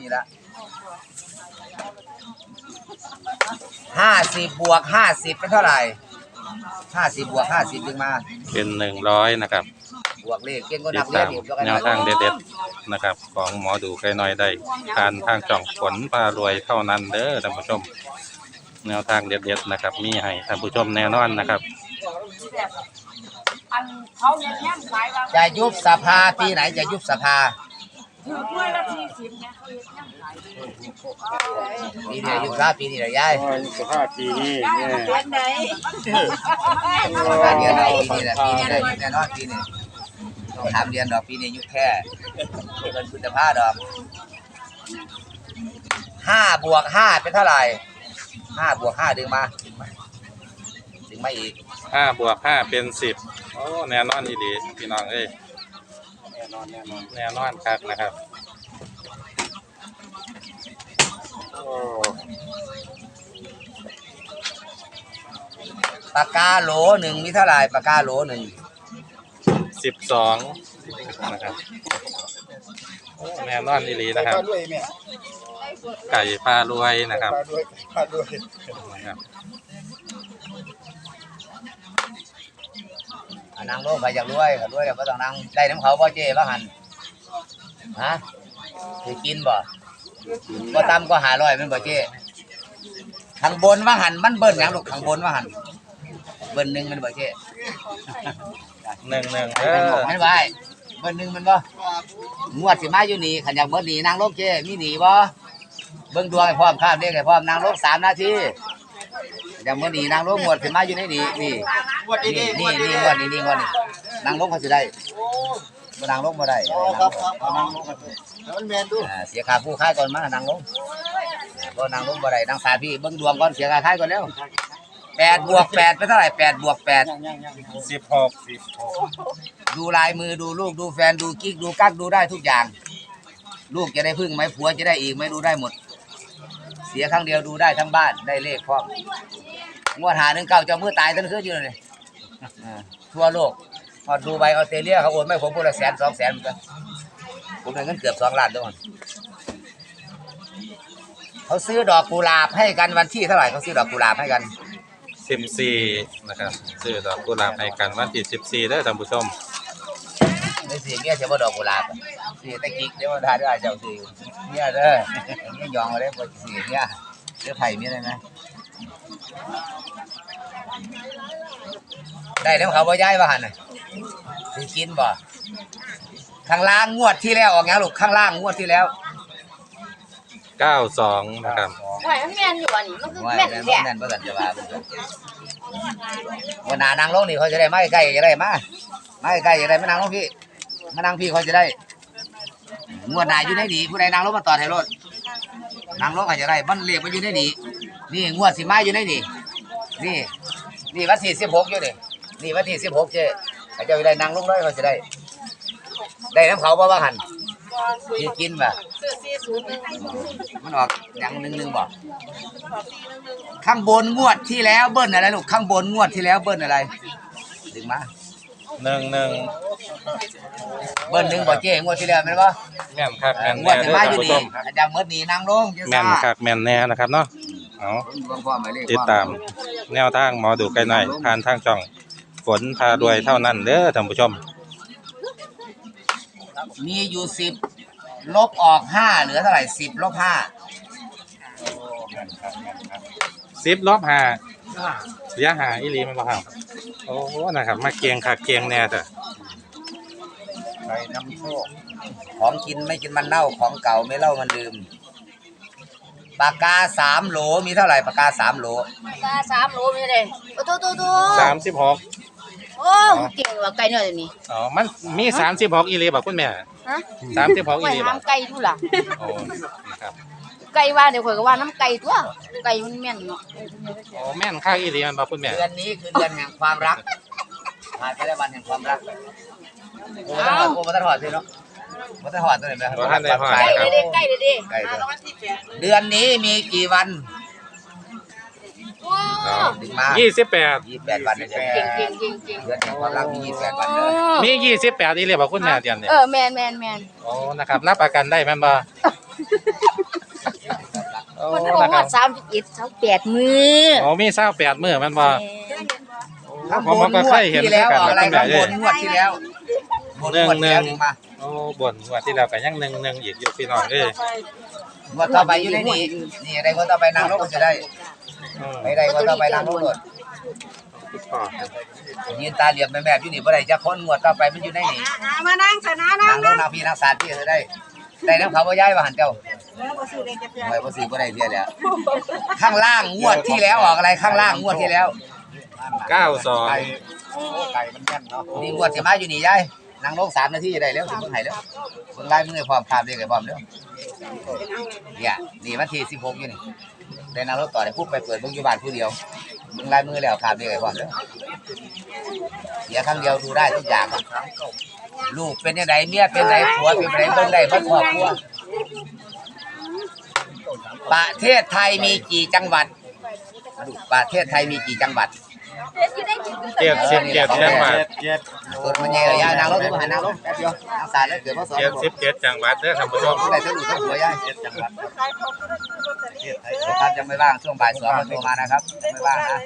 นี่ละห้าสิบบวกห้าสิบเป็นเท่าไหร่ห้าสิบบวกห้าสิบดึงมา เป็นหนึ่งร้อยนะครับบวกเลขเก่งก็ตินัดกเรียตานมอีกยกแนวทางเด็ดๆนะครับ ของหมอดูไกลน้อยได้ทานทางจ่องฝนพารวยเท่านั้นเด้อท่านผู้ชม แนวทางเด็ดๆนะครับ มีให้ท่านผู้ชมแน่นอนนะครับอันเขาเนี่ยแย่งขายว่าจะยุบสภาปีไหนจะยุบสภาถือด้วยละสี่สิบเนี่ย ปีนี้อายุบสภาปีนี้เหรอยายโอ้ยสภาปีนี้เนี่ยเดือนไหนการเรียนเราปีนี้แหละปีนี้ได้ยุแน่นอนปีนี้ต้องถามเรียนดอกปีนี้อายุแค่เกินคุณภาพดอกห้าบวกห้าเป็นเท่าไหร่ห้าบวกห้าดึงมาดึงมาดึงมาอีกห้าบวกห้าเป็นสิบโอ้แน่นอนอีดีพี่น้องเอ้ยแน่นอนแน่นอนแน่นอนครับนะครับ โอ้ ปากกาโหลหนึ่งมีเท่าไหร่ปากกาโหลหนึ่งสิบสองนะครับโอ้แน่นอนอีดีนะครับ ปลาด้วยแม่ไก่ปลารวยนะครับปลาด้วยปลาด้วยนะครับ อะนางลงไปอยากรวยก็รวยแล้วก็ต้องนางได้น้ำเขาบ่เจ๊บ้าหันฮะสิกินบ่ บ่ตำก็หาร้อยแมันบ่เจ๊ข้างบนว่าหันมันเบิ้ลหยังลูกข้างบนว่าหันเบิ้ลหนึ่งแมันบ่เจ๊หนึ่งหนึ่งเอเบิ้ลอหนึ่งแมันไว้เบิ้ลหนึ่งแมันบ่งวดสิมาอยู่นี่ขันอยากเบิ้ลหนีนางลงเจ๊มีหนีบ่เบิ่งดวงให้พร้อมข้ามเลขให้พร้อมนางลงสามนาทีอยากเบิ้ลหนีนางลงงวดสิมาอยู่ในนี่นี่นี่นี่นี่งวดนี่นี่งวดนี่นางลงเขาสิได้ บ่นางลงบ่ได้อ๋อครับครับเอานั่งลงกันเถอะแล้วมันแมนดูอ่าเสียค่าผู้ค่ายก่อนมานางลงบ่นางลงบ่ได้นางสาพี่เบิ่งดวงก่อนเสียค่าค่ายก่อนแล้วแปดบวกแปดเป็นเท่าไหร่แปดบวกแปด ยังยังยังสิบหกสิบหกดูลายมือดูลูกดูแฟนดูกิ๊กดูกักดูได้ทุกอย่าง ลูกจะได้พึ่งไหมผัวจะได้อีกไหมดูได้หมด เสียครั้งเดียวดูได้ทั้งบ้านได้เลขพร้อมงวดหาหนึ่งเก้าเจ้ามือตายทั้งคืนอยู่เลยอ่าทั่วโลกพ อดูใบออสเตรเลียเขาโอนไม่ผมพูดละแสนสองแสนเหมือนกันผมได้เงินเกือบสองล้านด้วยกันเขาซื้อดอกกุหลาบให้กันวันที่เท่าไหร่เขาซื้อดอกกุหลาบให้กันสิบสี่นะครับซื้อดอกกุหลาบให้กันวันที่สิบสี่เด้อท่านผู้ชมไม่สิเมียเสียบ่ดอกกุหลาบอะสิแตะกิกเดี๋ยวมาทาด้วยเจ้าสิเมียเด้อเมียยองมาได้บ่สิเมียเสื้อไผ่เมียได้ไหมได้แล้วเขาบ่ย้ายว่าหั่นน่ะ สิกินบ่ข้างล่างงวดที่แล้วออกไงลูกข้างล่างงวดที่แล้วเก้าสองนะครับ หอยมันแม่นอยู่อันนี้มันคือว่าแม่นแม่นแท้บ่แม่นบ่สันจะว่าเพิ่นเด้อวันหน้านางลงนี่เขาจะได้มาใกล้ๆจะได้มามาใกล้ๆจะได้มานั่งลงพี่มานั่งพี่เขาจะได้งวดหน้าอยู่ในนี่ผู้ใดนางลงมาต่อให้รถนางลงอาจจะได้มันเรียกมันอยู่ในนี่นี่งวดสิมาอยู่ในนี่นี่ นี่วันที่สิบหกอยู่นี่นี่วันที่สิบหกเจ้ เขาจะได้นางลงเลยเขาจะได้ ได้น้ำเขาบ่ว่าหันที่กินบ่ซื้อสี่ศูนย์หนึ่งมันออกอย่างหนึ่งหนึ่งบ่ข้างบนงวดที่แล้วเบิ้ลอะไรลูกข้างบนงวดที่แล้วเบิ้ลอะไรดึงมาหนึ่งหนึ่งเบิ้ลหนึ่งบ่เจ้งวดที่แล้วแม่นบ่แม่นคักแม่นงวแน่ดที่เด้อมาท่าอนยู่ผู้นี่ชมอาจารย์เมิดนี่นางลงเจ้าแม่นซ่าคักแม่นแน่นะครับเนาะเอาเบิ่งพ่อหมายเลขติดตามแนวทางหมอดูไกลหน่อยผ่านทางจ่อง ฝนพารวยเท่านั้นเด้อท่านผู้ชม มีอยู่สิบลบออกห้าเหลือเท่าไหร่สิบลบห้าสิบลบห้าเสียหาอีหลีแมันบ่ครับโอ้โหนะครับ มาเกียงคักเกียงแน่เถอะใส่น้ำโชคของกินไม่กินมันเน่าของเก่าไม่เล่ามันลืมปากกาสามโหลมีเท่าไหร่ปากกาสามโหลตาสามโลมีเลยโอ้โตโตโตสามสิบหก โอ้เก่งกว่าไก่เนื้อตัวนี้อ๋อ มันมีสามสิบหกอีหลีบอกคุณแม่ฮะสามสิบหกอีไว้หลีบอหากงไก่ดูล่ะโอ้นะครับไก่ว่าเดี๋ยวข่อยก็ว่าน้ำไก่ตัวไก่มันแม่นเนาะโอ้แม่นค่าอีหลีมันบอกคุณแม่ เดือนนี้คือเดือนแห่งความรักผ่านไปแล้ววันแห่งความรักโอ้มาถอดโอ้มาถอดสิเนาะมาถอดตัวไหนไหมบ่ทันได้ฮอด ไก่ครับเด้ๆไก่เด้ไก่เด้อเดือนนี้มีกี่วัน ๆโอ้ถึงมายี่สิบแปดยี่สิบแปดวันเดือนเก่งเก่งเก่งเก่งเดือนแห่งความรักมียี่สิบแปดวันเด้อมียี่สิบแปดอีหลีบอกคุณแม่เดือนเนี่ยเออแมนแมนแมนโอ้นะครับรับประกันได้แม่นบ่โอ้คนที่บอกนะครัว่าบสามสิบเอ็ดสามแปดมือโอ้มีเศร้าแปดมื้อแมันบ่ข้างผบมนก็งเควดยเห็นที่แล้วเหมือนกันออกอะไรนะข้างคุณบยายนงวดที่แล้วบนงวดที่แล้วดึงมาโอ้บ่นงวดที่แล้วก็ยังหนึ่งหนึ่งอีกอยู่พี่น้องเอ้ย งวดต่อไปอยู่ในนี้นี่ได้งวดต่อไปนางลงก็จะได้อืมไม่ได้งวดต่อไปนางลงหมดคุณพ่อยืนตาเหลี่ยมแม่แม่อยู่นี่บ่ได้จะค้นงวดต่อไปมันอยู่ในนี้มานั่งชนะนะนางลงนางพี่นางสารพี่จะได้ได้น้ำเขาบ่ย้ายมาหันเจ้าแล้วก็ซื้อเด็กจะเพื่อนไม่บ่ซื้อบ่ได้เทียแล้วข้างล่างงวดที่แล้วออกอะไรข้างล่างงวดที่แล้วเก้าสองไก่โอ้ไก่มันแน่นเนาะนี่งวดสิมาอยู่นี่ยาย นางลงสามนาทีได้แล้วสิเบิ่งให้แล้วเบิ่งลายมือให้พร้อมภาพเรียกให้พร้อมเด้อเนี่ยนี่วันที่16อยู่นี่ได้นางรถต่อได้ปุ๊บไปเปิดเบิ่งอยู่บ้านผู้เดียวเบิ่งลายมือแล้วภาพเรียกให้พร้อมเด้อเสียครั้งเดียวดูได้ทุกอย่างลูกเป็นยังไงเมียเป็นไงผัวเป็นยังไงเบิ่งได้เบิ่งครอบครัวประเทศไทยมีกี่จังหวัดประเทศไทยมีกี่จังหวัด เจ็ดสิบเจ็ดจังหวัดเจ็ดเจ็ดเกิดมันใหญ่เลยยายนางรถมาหานางรถแป๊บเดียวนางสายแล้วเกิดพ่อสอนเจ็ดสิบเจ็ดจังหวัดเด้อท่านผู้ชมได้ทั้งลูกทั้งผัวยายเจ็ดจังหวัดประเทศไทยครับยังไม่ว่างช่วงบ่ายสองมาโทรมานะครับยังไม่ว่างนะ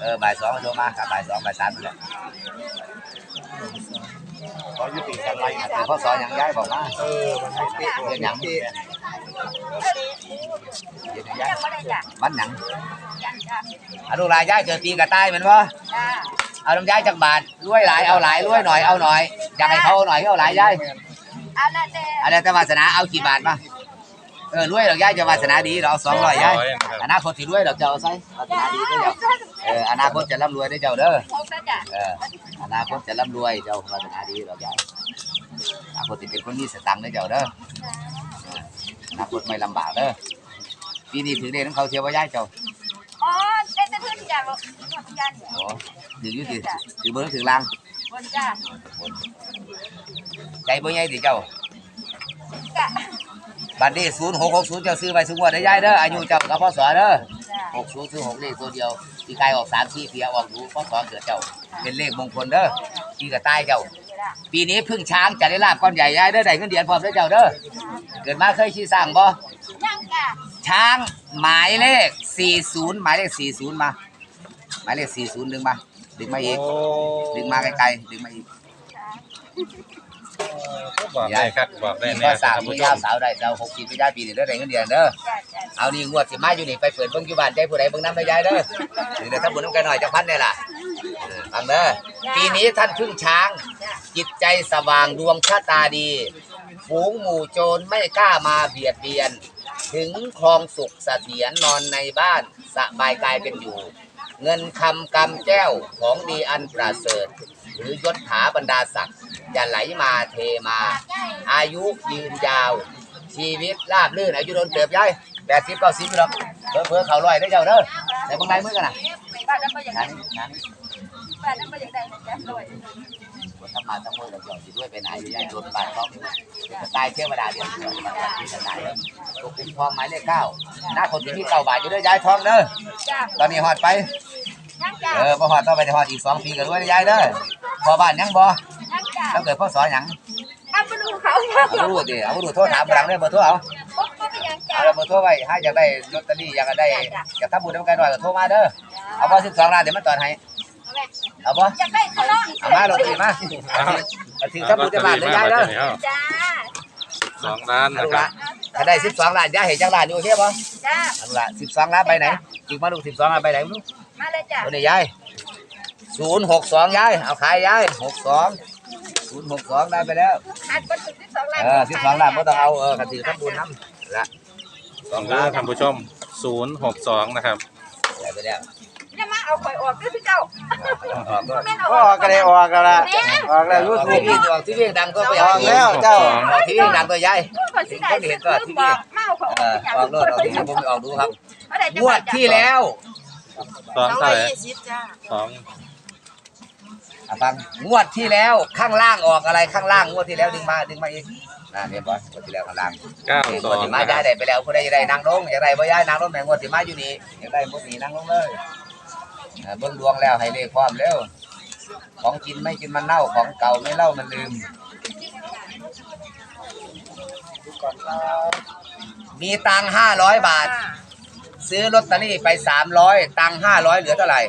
เออบ่ายสองมาโทรมาครับบ่ายสองบ่ายสามนี่แหละขอยุติการไล่เกิดพ่อสอนอย่างยายบอกมาเออมันให้เตะเรียนหยังเรียนหยัง วันหยังอนุรายยายเกิดปีกระต่ายแมันวะเอาน้ำยายจากบาทรวยหลายเอาหลายรวยหน่อยเอาหน่อยอยากให้เขาเอาหน่อยเอาหลายยายอะไรแต่วาสนาเอากี่บาทมาเออรวยดอกยายจะวาสนาดีเราเอาสองร้อยยายอนาคตที่รวยดอกเจ้าเอาใส่วาสนาดีเด้อเจ้าเอออนาคตจะร่ำรวยได้อเจ้าเด้อเอออนาคตจะร่ำรวยเจ้าวาสนาดีดอกยายอนาคตจะเป็นคนมีสตังค์เด้อเจ้าเด้อเอออนาคตไม่ลำบากเด้อปีนี้ถือเด้น้ำเขาเทียวว่ายายเจ้าอ๋อ ได้แต่พื้นอย่างหรอกยันโอ้ถืออยู่ถือถือเบอร์ถือลางบนจ้าใจบ่ใหญ่ดิเจ้าจ้าบัตรนี้ศูนย์หกหกศูนย์เจ้าซื้อไปซื้อว่าได้ยายเด้ออายุเจ้ากับพ่อสอเด้อหกศูนย์คือหกเลขตัวเดียวที่กายออกสามสี่เพียออกดูข้อสองเกิดเจ้า เป็นเลขมงคลเด้อที่กระต่ายเจ้า ปีนี้พึ่งช้างจะได้ลาบก้อนใหญ่ยายเด้อได้เงินเดือนพร้อมเด้อเจ้าเด้อเกิดมาเคยชี้สร้างบ่ยังจ้าช้างหมายเลขสี่ศูนย์หมายเลขสี่ศูนย์มา หมายเลขสี่ศูนย์ดึงมา ดึงมาอีกโอ้ดึงมาไกลๆ ดึงมาอีกบอกได้ครับบอกได้นี่แน่ก็สร้างท่านมีผู้ชยาวมสาวได้เจ้าหกสิบปียายปีนี้เด้อได้เงินเดือนเด้อจ้าจ้าเอานี่งวดสิมาอยู่นี่ไปเปิดเบิ่งอยู่บ้านใจผู้ใดเบิ่งน้ำได้ยายเด้อเดี๋ยวถ้าบุญน้ำกันหน่อยจะพันได้ล่ะเออฟังเด้อ ปีนี้ท่านพึ่งช้าง จิตใจสว่างดวงชะตาดี ฝูงหมู่โจรไม่กล้ามาเบียดเบียน ถึงคลองสุขเสถียรนอนในบ้านสบายกายเป็นอยู่ เงินคำกำแก้วของดีอันประเสริฐ หรือยศถาบรรดาศักดิ์จะไหลมาเทมา อายุยืนยาว ชีวิตราบรื่นอายุโดนเติบย้ายแปดสิบเก้าสิบหรอกเพื่อเพื่อเขาลอยได้อเจ้าเด้อแต่บางไรมือกันนะบ้านนั้นไม่อยากนั้ได้นนั้นบ้านนั้นไม่อยากได้นะจ้าลอยทำมาทั้งมือเราเจ้าสิด้วยไปไหนอยู่ย้ายโดนบาดท้องจะตายเทวดาเดียวเดียวมันจะที่จะตายเด้อตกคุ้มทองหมายเลขเก้าหน้าคนที่มีเก้าบาทอยู่ด้วยย้ายทองเด้อจ้าตอนนี้หอดไปยังจ้า เออพอหอดต่อไปในหอดอีกสองปีก็ด้วยย้ายเด้อพอบ้านยังบ่ยังจ้าแล้วเกิดพ่อสอนหยังเอาไปดูเขาเอาบ่รู้ดิเอาบ่รู้โทรถามหลังเด้อเบอร์โทรเอาไม่เป็นยังจ้าเอาแล้วเบอร์โทรไว้ให้อยากได้ลอตเตอรี่อยากได้อยากทำบุญทำการหน่อยก็โทรมาเด้อเอาบ่12ล้านเดี๋ยวมันตอนให้เอาบ่อยากได้เขาเนาะเอามาลงทีมาเอาถึงทำบุญจะบาทเลยยายเด้อจ้าสองล้านเอานะลูกครัละบถ้าได้12ล้านยายเห็นจักล้านอยู่โอเคบ่จ้าเอาลูกละ12ล้านไปไหนจิกมาลูก12ล้านไปไหนลูกมา เลยจ้าตัวนี้ยาย062ยาย เอาขายยาย62 062ได้ไปแล้วหัดบนสุดที่สองล้านเออ12ล้านบ่ต้องเอาเออก็ถือทำบุญนำละสองล้านท่านผู้ชมศูนย์หกสองนะครับได้ไปแล้วจะมาเอาข่อยออกด้วยพี่เจ้าออกด้วยแม่นเอาก็ออออกกก็ได้ออกกันละออกแล้วยูออกทูทีบวีออกทีวีดังก็ไปออกแล้วเจ้าออกทีวีดังตัวยายข่อยสิได้ซื้อคือบอกมาเอาข่อยอเออกอที่ออกโลดออกทีวีผมไม่ออกดูครับเมื่อไหร่จะงวดที่แล้ว สองเท่าไหร่สิบจ้าสองอะฟังงวดที่แล้วข้างล่างออกอะไรข้างล่างงวดที่แล้วดึงมาดึงมาอีกนะเนี่ยบอสงวดที่แล้วข้างล่างเก้าเอ้ยสงอวดงที่มานะคย้ารัยบได้ไปแล้วผู้ใดจะได้นางลงอยากได้บ่ย้ายนางลงแม่งวดที่มาอยู่นี่อยากได้บ่หนีนางลงเลยเออเบิ่งดวงแล้วให้เลขพร้อมเร็วของกินไม่กินมันเน่าของเก่าไม่เล่ามันลืมก่อนครับมีตังห้าร้อยบาท ซื้อลอตเตอรี่ไปสามร้อยตังห้าร้อยเหลือเท่าไหร่